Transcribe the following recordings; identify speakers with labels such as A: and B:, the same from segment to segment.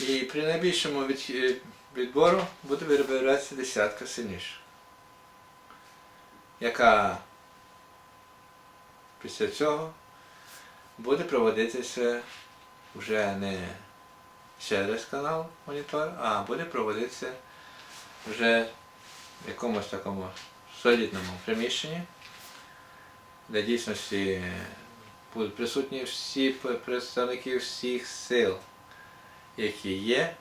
A: І при найбільшому е, відбору буде вибиратися десятка сильніша, яка після цього буде проводитися вже не через канал монітор, а буде проводитися вже в якомусь такому солідному приміщенні, де дійсності будуть присутні всі представники всіх сил, які є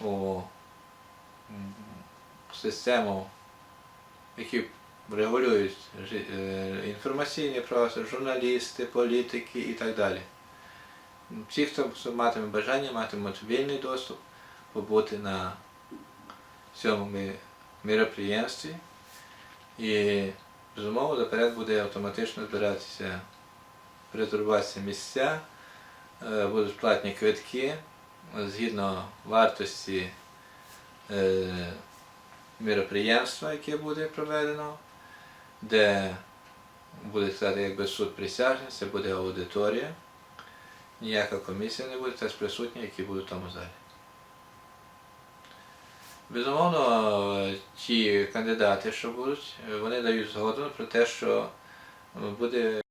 A: у систему, які регулюють е, інформаційний простір, журналісти, політики і так далі. Всі, хто матиме бажання, матимуть вільний доступ побути на цьому міроприємстві. І безумовно доперед буде автоматично збиратися, резервуватися місця, е, будуть платні квитки згідно вартості е, міроприємства, яке буде проведено, де буде сказати, якби суд присяжний, це буде аудиторія. Ніяка комісія не буде, теж присутні, які будуть в тому залі. Безумовно, ті кандидати, що будуть, вони дають згоду про те, що буде